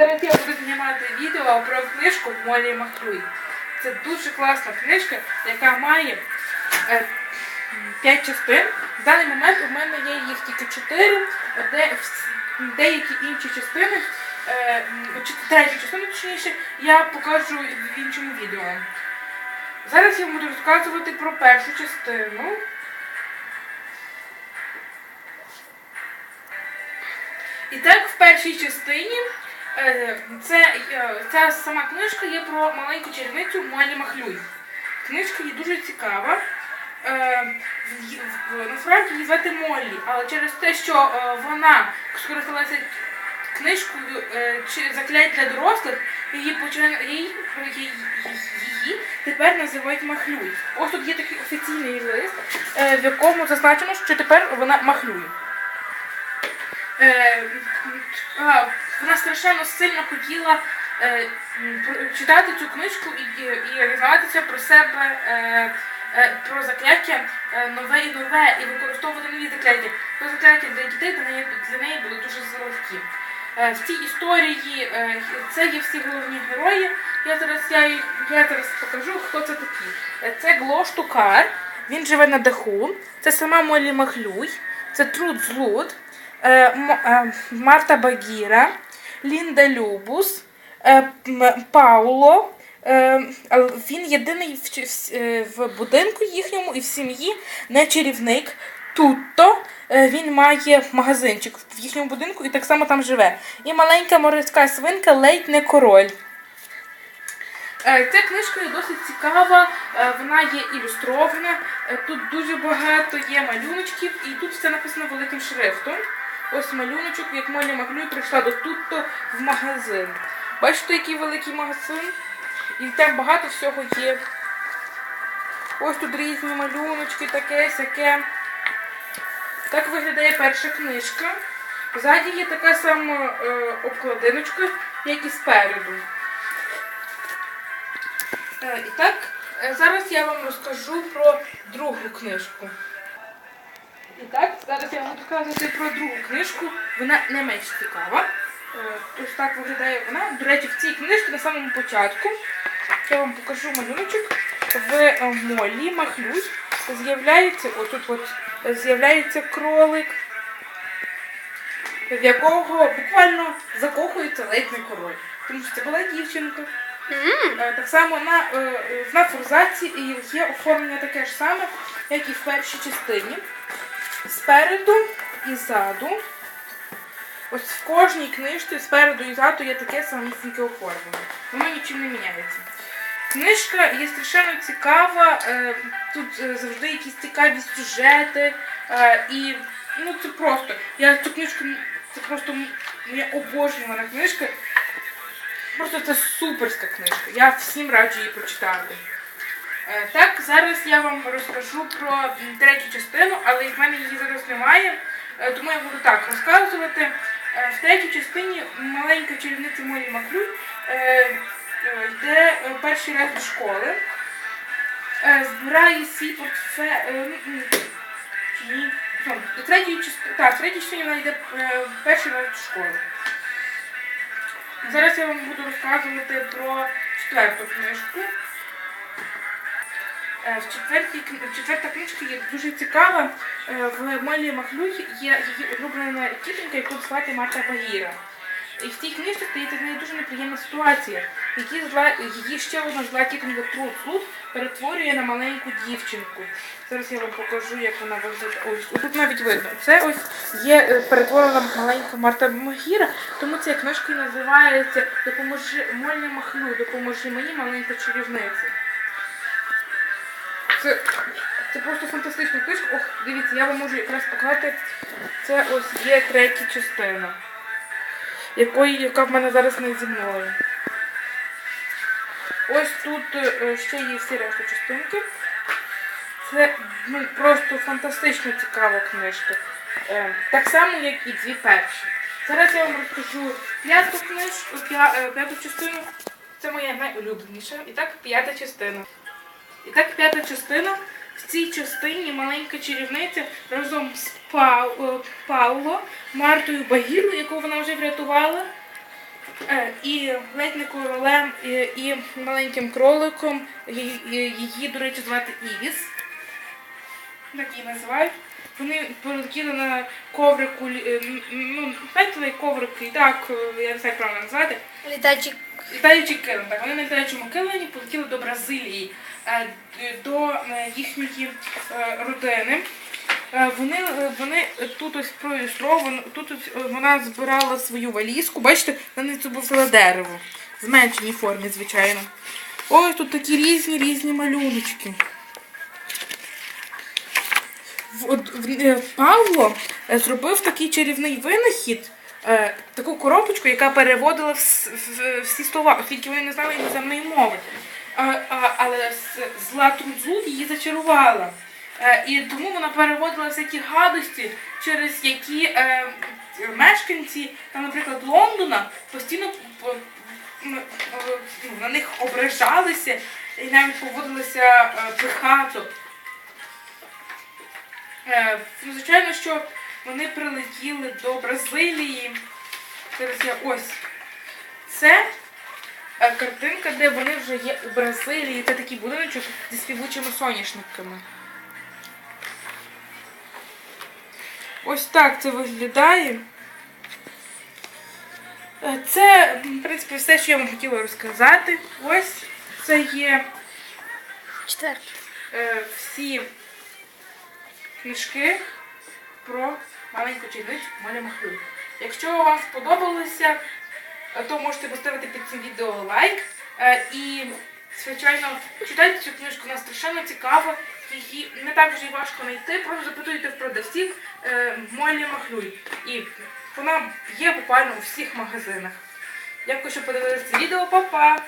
Зараз я буду знімати відео про книжку Молі Махлюй. Це дуже класна книжка, яка має е, п'ять частин. В даний момент у мене є їх тільки чотири, де деякі інші частини, е, третю частину точніше, я покажу в іншому відео. Зараз я буду розказувати про першу частину. І так, в першій частині е, це, е, ця сама книжка є про маленьку чарівницю Молі Махлюй. Книжка є дуже цікава. Е, Насправді її звати Моллі, але через те, що е, вона скористалася книжкою е, чи заклять для дорослих, її її, її, тепер називають Махлюй. Ось тут є такий офіційний лист, е, в якому зазначено, що тепер вона Махлюй. Вона страшенно сильно хотіла е, читати цю книжку і, і дізнаватися про себе, е, е, про закляття е, нове і нове, і використовувати нові закляття. Про закляття для дітей для неї, для неї були дуже залегкі. Е, в цій історії е, це є всі головні герої. Я зараз, я, я зараз покажу, хто це такі. Е, Це Гло Штукар, він живе на даху. Це сама Молі Махлюй, це Труд Злуд, е, е, Марта Багіра, Лінда Любус, е, Пауло. Е, Він єдиний в, е, будинку їхньому і в сім'ї не чарівник. Тутто е, він має магазинчик в їхньому будинку і так само там живе. І маленька морська свинка ледь не король. Е, Ця книжка досить цікава, е, вона є ілюстрована, е, тут дуже багато є малюночків, і тут все написано великим шрифтом. Ось малюночок, як Моля Маглюй прийшла до Тутто в магазин. Бачите, який великий магазин? І там багато всього є. Ось тут різні малюночки, таке, сяке. Так виглядає перша книжка. Ззаді є така сама е, обкладиночка, як і спереду. Е, і так, е, зараз я вам розкажу про другу книжку. І так, зараз буду розказувати про другу книжку. Вона не менш цікава. Е, Ось так виглядає вона. До речі, в цій книжці на самому початку я вам покажу малюночок. В е, молі Махлюй з'являється отут от з'являється кролик, в якого буквально закохується ледь не король. Тому що це була дівчинка. Е, Так само на, на форзаці є оформлення таке ж саме, як і в першій частині. Спереду і ззаду. Ось в кожній книжці спереду і ззаду є таке самісіньке оформлення. Воно нічим не міняється. Книжка є страшенно цікава, е, тут е, завжди якісь цікаві сюжети. е, І ну це просто. Я цю книжку, це просто моя обожнювана книжка. Просто це суперська книжка. Я всім раджу її прочитати. Е, Так, зараз я вам розкажу про третю частину, але в мене її зараз немає, е, тому я буду так розказувати. Е, В третій частині маленька чарівниця Молі Маклюй йде перший раз до школи, збирає свій портфель. Ну, так, в третій частині вона йде перший раз до школи. Зараз я вам буду розказувати про четверту книжку. Е, В четвертій четверта книжка є дуже цікава. Е, В Молі Махлюй є її улюблена тітонька, яку звати Марта Багіра. І в цій книжці стоїть з нею дуже неприємна ситуація. Її зла її ще одна зла тітонька Труд Суд перетворює на маленьку дівчинку. Зараз я вам покажу, як вона виглядає. Ось тут навіть видно. Це ось є е, перетворена маленька Марта Магіра, тому ця книжка називається Допоможи Молі Махлю, допоможи мені маленька чарівниця. Це, це просто фантастична книжка. Ох, дивіться, я вам можу якраз показати. Це ось є третя частина, якої, яка в мене зараз не зі мною. Ось тут е, ще є всі решта частинки. Це ну, просто фантастично цікава книжка. Е, так само, як і дві перші. Зараз я вам розкажу п'яту книжку, е, п'яту частину. Це моя найулюбленіша. І так, п'ята частина. І так, п'ята частина. В цій частині маленька чарівниця разом з Пау, е, Пауло, Мартою Багірою, яку вона вже врятувала, Е, І ледь не королем, і, маленьким кроликом. Її, до речі, звати Івіс. Так її називають. Вони полетіли на коврику, е, ну, коврик, і так, я не знаю, як правильно назвати. Літаючий килим, так, вони на літаючому килимі до Бразилії, е, до е, їхньої е, родини. Вони, вони тут ось проілюстровано, тут ось вона збирала свою валізку. Бачите, на неї це було дерево. В зменшеній формі, звичайно. Ось тут такі різні різні малюночки. Павло зробив такий чарівний винахід, таку коробочку, яка переводила всі слова, оскільки вони не знали іноземної мови. Але зла Трудзу її зачарувала. Е, і тому вона переводила всякі гадості, через які е, мешканці, наприклад, Лондона постійно е, на них ображалися і навіть поводилися пихато. Ну, звичайно, що вони прилетіли до Бразилії. Зараз я ось. Це картинка, де вони вже є у Бразилії. Це такий будиночок зі співучими соняшниками. Ось так це виглядає. Е, Це, в принципі, все, що я вам хотіла розказати. Ось це є е, всі книжки про маленьку чайницю Моля Махлю. Якщо вам сподобалося, то можете поставити під цим відео лайк. Е, І, звичайно, читайте цю книжку, вона страшенно цікава. Її не так вже й важко знайти, просто запитуйте в продавців е, Молі Махлюй. І вона є буквально у всіх магазинах. Дякую, що подивилися це відео, Па-па!